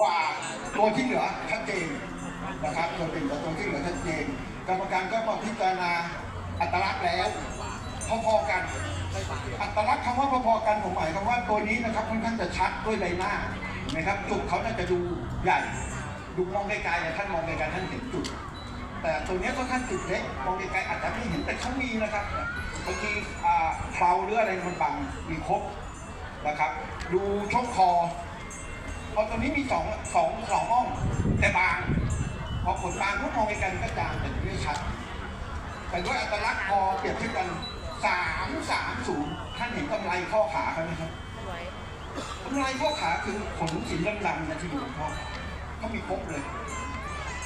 กว่าตัวที่เหลือชัดเจนนะครับตัวที่เหลือตัวที่เหลือชัดเจน กรรมการก็มาพิจารณาอัตลักษณ์แล้วพอๆกัน อัตลักษณ์คำว่าพอๆกันผมหมายความว่าตัวนี้นะครับค่อนข้างจะชัดด้วยใบหน้านะครับจุดเขาน่าจะดูใหญ่ดูมองไกลๆอะท่านมองไกลๆท่านเห็นจุด แต่ตัวนี้ยค่อนข้างจุดเล็กมองไกลๆอาจจะไม่เห็นแต่เขามีนะครับบางทีอ่าเคราหรืออะไรมันบังมีครบนะครับ ดูช่องคอ พอตัวนี้มีสองสองสองห้อง แต่บาง พอขนบางทุกมองไปกลๆก็จางแต่ไม่ชัด แต่ด้วยอัตลักษณ์พอเปรียบเทียบกันสามสามศูนย์ท่านเห็นกำไรข้อขาเขาไหมครับกำไรข้อขาคือขนสีดำๆนะที่อยู่บนข้อขาเขามีครบเลย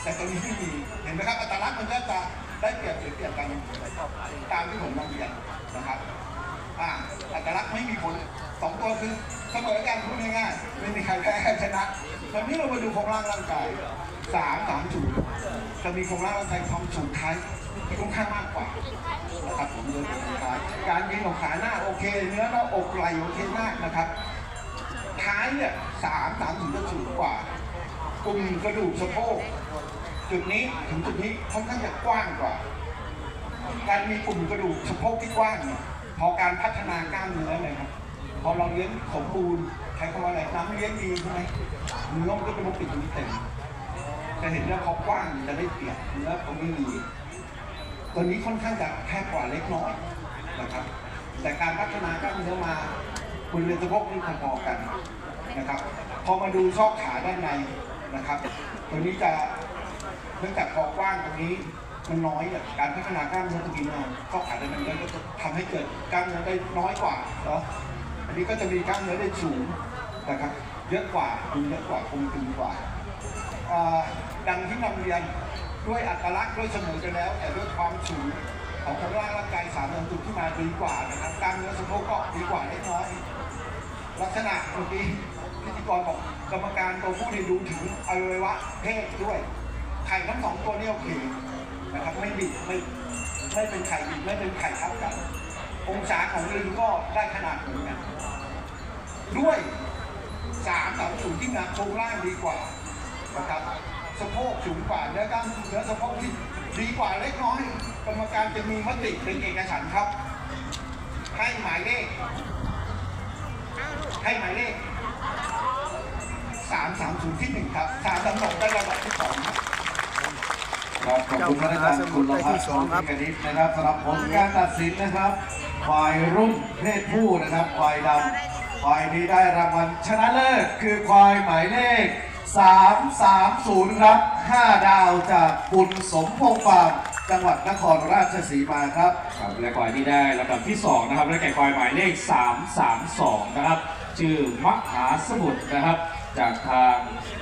แต่ตัวนี้ไม่มีเห็นไหมครับอัตลักษณ์มันก็จะได้เปรียบเสียเปรียบกันตามที่ผมนำเรียนนะครับอ่าอัตลักษณ์ไม่มีผลสองตัวคือ มอกันพูดง่ายๆไม่มีใครแพ้ใครชนะตอนนี้เรามาดูโครงร่างร่างกายสามสามศูนย์จะมีโครงร่างร่างกายความสูงท้ายที่ค่อนข้างมากกว่านะครับผมโดยสุดท้ายการยืนของขาหน้าโอเค เนื้อหน้าอกไหล่โอเคมากนะครับท้ายเนี่ยสามสามถึงจะสูงกว่ากลุ่มกระดูกสะโพกจุดนี้ถึงจุดนี้ค่อนข้างจะกว้างกว่า การมีกลุ่มกระดูกสะโพกที่กว้างเนี่ยพอการพัฒนากล้ามเนื้อเลยครับ อเราเลี้ยงสมบูรณ์ใช้คำว่าอะไรน้ำเลี้ยงดีใช่ไหมเนื้อมันก็จะมาปิดตรงนี้เต็มจะเห็นว่าเขากว้างจะได้เปรียบเนื้อเขาไม่มีตัวนี้ค่อนข้างจะแคบกว่าเล็กน้อยนะครับ แต่การพัฒนากล้ามเนื้อมาคุณเรียนสะโพกนี่พอๆกันนะครับ พอมาดูซอกขาด้านในนะครับ ตัวนี้จะเนื่องจากคอกว้างตรงนี้มันน้อยการพัฒนากล้ามเนื้อตรงนี้มาซอกขาด้านในก็จะทำให้เกิดกล้ามเนื้อได้น้อยกว่าเนาะ อันนี้ก็จะมีกล้ามเนื้อได้สูงนะครับ เยอะกว่าคุณเยอะกว่าคงตึงกว่า ดังที่นำเรียนด้วยอัตลักษณ์ด้วยเสมอกันแล้ว แต่ด้วยความสูงของโครงร่างร่างกายสามลำจุดที่มาดีกว่านะครับกล้ามเนื้อสะโพกก็ดีกว่าเล็กน้อย ลักษณะเมื่อกี้พิธีกรบอกกรรมการตัวผู้นี่ดูถึงอวัยวะเพศด้วยไข่ทั้งสองตัวนี่โอเคนะครับไม่บิดไม่ไม่เป็นไข่บิดไม่เป็นไข่ทับกัน องศาของลิงก็ได้ขนาดเหมือนกันด้วยสามสามสูงที่หนักโครงร่างดีกว่านะครับสะโพกสูงกว่าเนื้อกล้ามเนื้อสะโพกที่ดีกว่าเล็กน้อยกรรมการจะมีมติเป็นเอกฉันท์ครับให้หมายเลขให้หมายเลขสามสามศูนย์ที่หนึ่งครับสามสามสองได้ระดับที่สองครับครับขอบคุณท่านอาจารย์คุณลพัฒน์โชติกนิษฐ์นะครับสำหรับผลการตัดสินนะครับ ฝ่ายรุ่งเพศผู้นะครับ ควายดำควายนี้ได้รางวัลชนะเลิศคือควายหมายเลข 330 ครับ 5 ดาวจากบุญสมพงษ์ฟาร์มจังหวัดนครราชสีมาครับ ครับและควายที่ได้ลำดับที่ 2 นะครับและแก่ควายหมายเลข 332 นะครับ ชื่อมหาสมุทรนะครับ จากทาง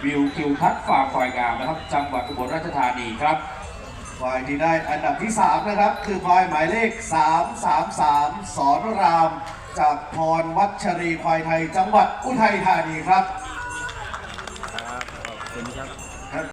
วิวคิวทัศน์ฟาร์มควายงามนะครับ จังหวัดอุบลราชธานีครับ ควายที่ได้อันดับที่ 3 นะครับ คือควายหมายเลข 333 สอนราม จากพรวัชรีควายไทยจังหวัดอุทัยธานีครับ ครับขอบคุณครับ